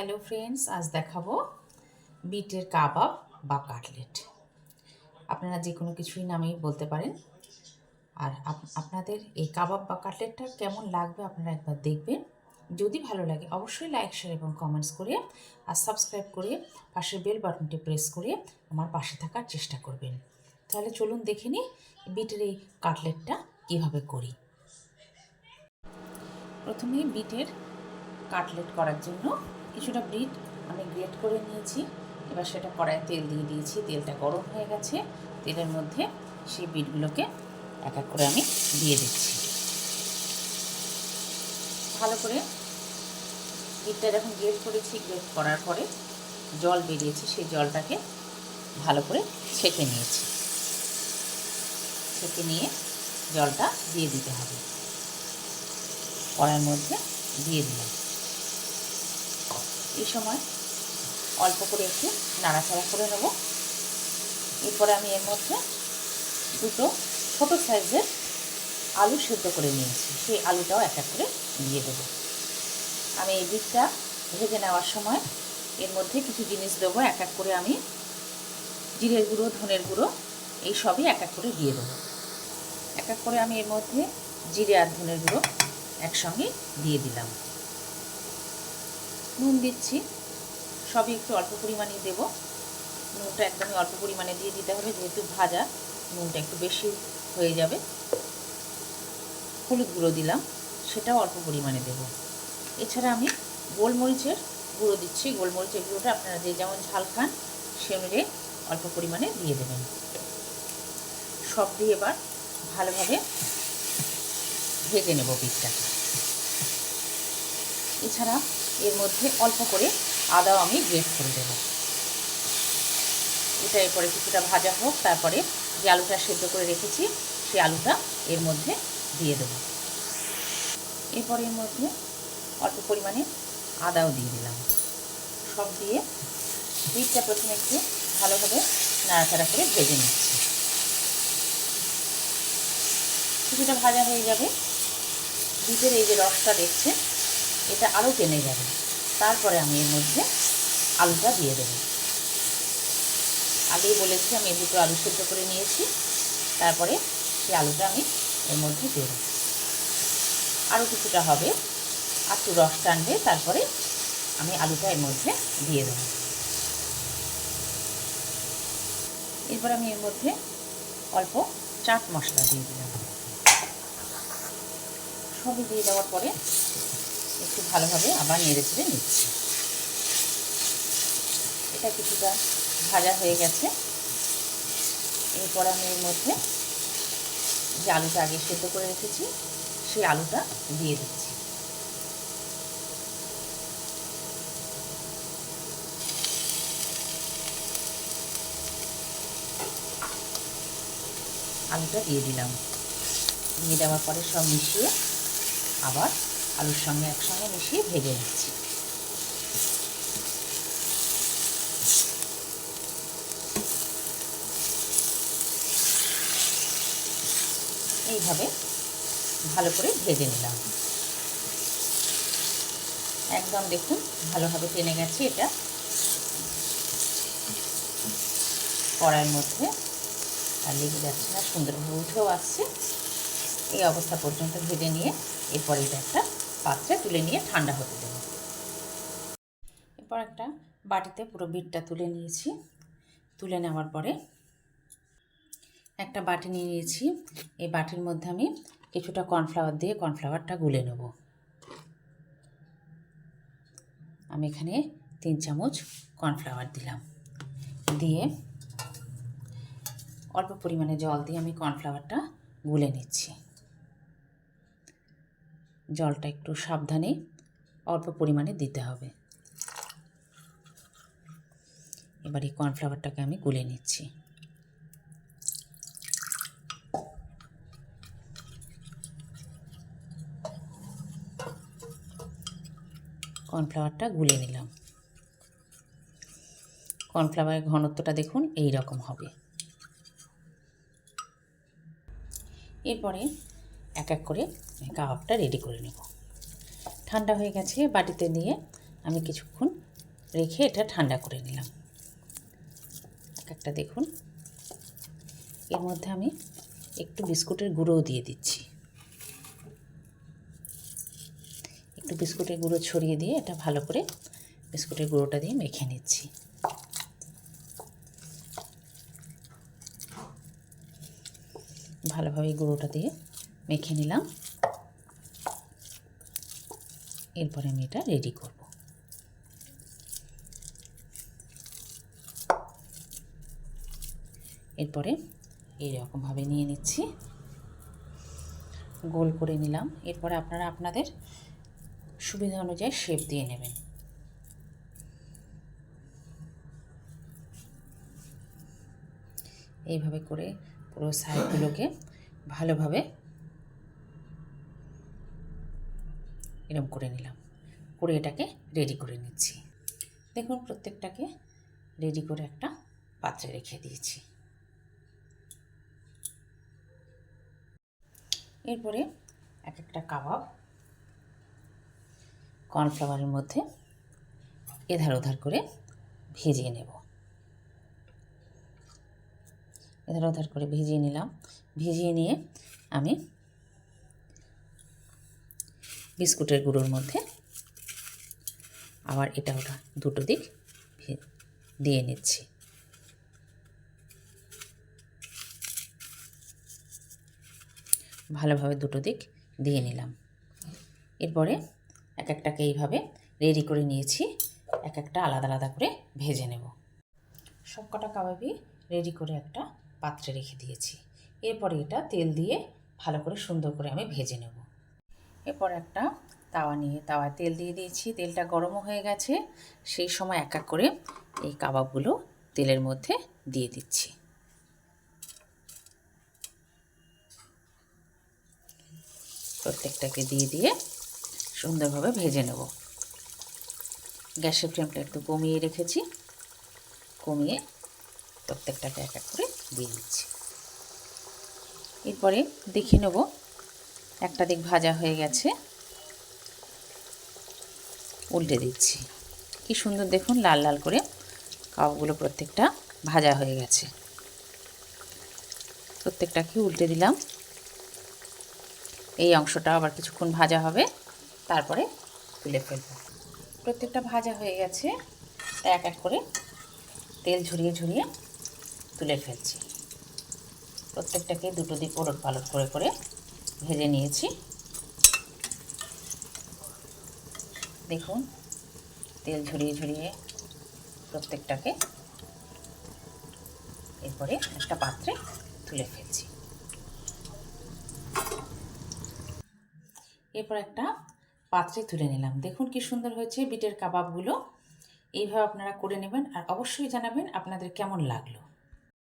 Hello friends আজ দেখাবো বিটের কাবাব বা কাটলেট। আপনারা যে কোনো কিছুই নামেই বলতে পারেন। আর আপ- আপনাদের এই কাবাব বা কাটলেটটা কেমন লাগবে আপনারা একবার দেখবেন। যদি ভালো লাগে, অবশ্যই লাইক শেয়ার এবং কমেন্টস করে আর সাবস্ক্রাইব করে পাশের বেল বাটনটি প্রেস করে আমার পাশে থাকার চেষ্টা করবেন। তাহলে চলুন দেখে নিই বিটের এই কাটলেটটা কীভাবে করি। প্রথমে বিটের কাটলেট করার জন্য কিছুটা ব্রিড আমি গ্রেট করে নিয়েছি। এবার সেটা কড়াইয়ে তেল দিয়ে দিয়েছি। তেলটা গরম হয়ে গেছে। তেলের মধ্যে সেই বিটগুলোকে এক এক করে আমি দিয়ে দিচ্ছি। ভালো করে বিটটা যখন গ্রেট করেছি, গ্রেট করার পরে জল বেরিয়েছে, সেই জলটাকে ভালো করে ছেঁকে নিয়েছি। ছেঁকে নিয়ে জলটা দিয়ে দিতে হবে। কড়াইয়ের মধ্যে দিয়ে দিলাম। এই সময় অল্প করে একটু নাড়াচাড়া করে নেব। এরপরে আমি এর মধ্যে দুটো ছোটো সাইজের আলু সেদ্ধ করে নিয়েছি। সেই আলুটাও এক এক করে দিয়ে দেবো। আমি এই বিটটা ভেজে নেওয়ার সময় এর মধ্যে কিছু জিনিস দেবো। এক এক করে আমি জিরের গুঁড়ো, ধনের গুঁড়ো, এই সবই এক এক করে দিয়ে দেবো। এক এক করে আমি এর মধ্যে জিরে আর ধনের গুঁড়ো একসঙ্গে দিয়ে দিলাম। নুন দিচ্ছি। সবই একটু অল্প পরিমাণে দেব। নুনটা একদমই অল্প পরিমাণে দিয়ে দিতে হবে, যেহেতু ভাজা, নুনটা একটু বেশি হয়ে যাবে। হলুদ গুঁড়ো দিলাম, সেটাও অল্প পরিমাণে দেব। এছাড়া আমি গোলমরিচের গুঁড়ো দিচ্ছি। গোলমরিচের গুঁড়োটা আপনারা যে যেমন ঝাল খান, সে অনুযায়ী অল্প পরিমাণে দিয়ে দেবেন। সব দিয়ে এবার ভালোভাবে ভেজে নেব পিঠটাকে। এছাড়া এর মধ্যে অল্প করে আদাও আমি গ্রেট করে দেবো। এটা এরপরে কিছুটা ভাজা হোক, তারপরে যে আলুটা সেদ্ধ করে রেখেছি সেই আলুটা এর মধ্যে দিয়ে দেবো। এরপরে এর মধ্যে অল্প পরিমাণে আদাও দিয়ে দিলাম। সব দিয়ে পিঠটা প্রথমে একটু ভালোভাবে নাড়াচাড়া করে ভেজে নিচ্ছি। কিছুটা ভাজা হয়ে যাবে। দুধের এই যে রসটা দেখছেন এটা আরও টেনে যাবে। তারপরে আমি এর মধ্যে আলুটা দিয়ে দেবো। আগেই বলেছি, আমি দুটো আলু সেদ্ধ করে নিয়েছি। তারপরে সেই আলুটা আমি এর মধ্যে দেব। আরও কিছুটা হবে, আর একটু রস টানবে, তারপরে আমি আলুটা এর মধ্যে দিয়ে দেবো। এরপর আমি এর মধ্যে অল্প চাট মশলা দিয়ে দিলাম। সবই দিয়ে দেওয়ার পরে একটু ভালোভাবে আবার নেড়ে চেড়ে নিচ্ছি। এটা কিছুটা ভাজা হয়ে গেছে। এরপর আমি এর মধ্যে যে আলুটা আগে সেদ্ধ করে রেখেছি, সেই আলুটা দিয়ে দিচ্ছি। আলুটা দিয়ে দিলাম। দিয়ে দেওয়ার পরে সব মিশিয়ে আবার আলুর সঙ্গে একসঙ্গে মিশিয়ে ভেজে নিচ্ছি। এইভাবে ভালো করে ভেজে নিলাম। একদম দেখুন ভালোভাবে টেনে গেছে এটা। কড়াইয়ের মধ্যে আর লেগে যাচ্ছে না, সুন্দরভাবে উঠেও আসছে। এই অবস্থা পর্যন্ত ভেজে নিয়ে এরপর এটা একটা পাত্রে তুলে নিয়ে ঠান্ডা হতে দেব। এরপর একটা বাটিতে পুরো বিটটা তুলে নিয়েছি। তুলে নেওয়ার পরে একটা বাটি নিয়ে নিয়েছি। এই বাটির মধ্যে আমি কিছুটা কর্নফ্লাওয়ার দিয়ে কর্নফ্লাওয়ারটা গুলে নেব। আমি এখানে তিন চামচ কর্নফ্লাওয়ার দিলাম। দিয়ে অল্প পরিমাণে জল দিয়ে আমি কর্নফ্লাওয়ারটা গুলে নিচ্ছি। জলটা একটু সাবধানে অল্প পরিমাণে দিতে হবে। এবার এই কর্নফ্লাওয়ারটাকে আমি গুলে নিচ্ছি। কর্নফ্লাওয়ারটা গুলে নিলাম। কর্নফ্লাওয়ারের ঘনত্বটা দেখুন এই রকম হবে। এরপরে এক এক করে কাবাবটা রেডি করে নেব। ঠান্ডা হয়ে গেছে, বাটিতে নিয়ে আমি কিছুক্ষণ রেখে এটা ঠান্ডা করে নিলাম। এক একটা দেখুন। এর মধ্যে আমি একটু বিস্কুটের গুঁড়োও দিয়ে দিচ্ছি। একটু বিস্কুটের গুঁড়ো ছড়িয়ে দিয়ে এটা ভালো করে বিস্কুটের গুঁড়োটা দিয়ে মেখে নিচ্ছি। ভালোভাবে গুঁড়োটা দিয়ে মেখে নিলাম। এরপরে আমি এটা রেডি করব। এরপরে এইরকমভাবে নিয়ে নিচ্ছি। গোল করে নিলাম। এরপরে আপনারা আপনাদের সুবিধা অনুযায়ী শেপ দিয়ে নেবেন। এইভাবে করে পুরো সাইডগুলোকে ভালোভাবে এরম করে নিলাম। করে এটাকে রেডি করে নিচ্ছি। দেখুন প্রত্যেকটাকে রেডি করে একটা পাত্রে রেখে দিয়েছি। এরপরে এক একটা কাবাব কর্নফ্লাওয়ারের মধ্যে এধার ওধার করে ভেজিয়ে নেব। এধার ওধার করে ভেজিয়ে নিলাম। ভিজিয়ে নিয়ে আমি বিস্কুটের গুঁড়োর মধ্যে। আবার এটা ওটা দুটো দিক দিয়ে নিচ্ছি। ভালোভাবে দুটো দিক দিয়ে নিলাম। এরপরে এক একটাকে এইভাবে রেডি করে নিয়েছি। এক একটা আলাদা আলাদা করে ভেজে নেব। সব কটা কাবাবই রেডি করে একটা পাত্রে রেখে দিয়েছি। এরপরে এটা তেল দিয়ে ভালো করে সুন্দর করে আমি ভেজে নেব। এরপর একটা তাওয়া নিয়ে, তাওয়ায় তেল দিয়ে দিয়েছি। তেলটা গরমও হয়ে গেছে। সেই সময় এক এক করে এই কাবাবগুলো তেলের মধ্যে দিয়ে দিচ্ছি। প্রত্যেকটাকে দিয়ে দিয়ে সুন্দরভাবে ভেজে নেব। গ্যাসের ফ্লেমটা একটু কমিয়ে রেখেছি। কমিয়ে প্রত্যেকটাকে এক এক করে দিয়ে দিচ্ছি। এরপরে দেখে নেব একটা দিক ভাজা হয়ে গেছে। উল্টে দিচ্ছি। কি সুন্দর দেখুন, লাল লাল করে কাপগুলো প্রত্যেকটা ভাজা হয়ে গেছে। প্রত্যেকটাকে উল্টে দিলাম। এই অংশটা আবার কিছুক্ষণ ভাজা হবে, তারপরে তুলে ফেলব। প্রত্যেকটা ভাজা হয়ে গেছে, এক এক করে তেল ঝরিয়ে ঝরিয়ে তুলে ফেলছি। প্রত্যেকটাকে দুটো দিক ওলট পালট করে করে ভেজে নিয়েছি। দেখুন, তেল ঝরিয়ে ঝরিয়ে প্রত্যেকটাকে এরপরে একটা পাত্রে তুলে ফেলছি। এরপর একটা পাত্রে তুলে নিলাম। দেখুন কি সুন্দর হয়েছে বিটের কাবাবগুলো। এইভাবে আপনারা করে নেবেন আর অবশ্যই জানাবেন আপনাদের কেমন লাগল।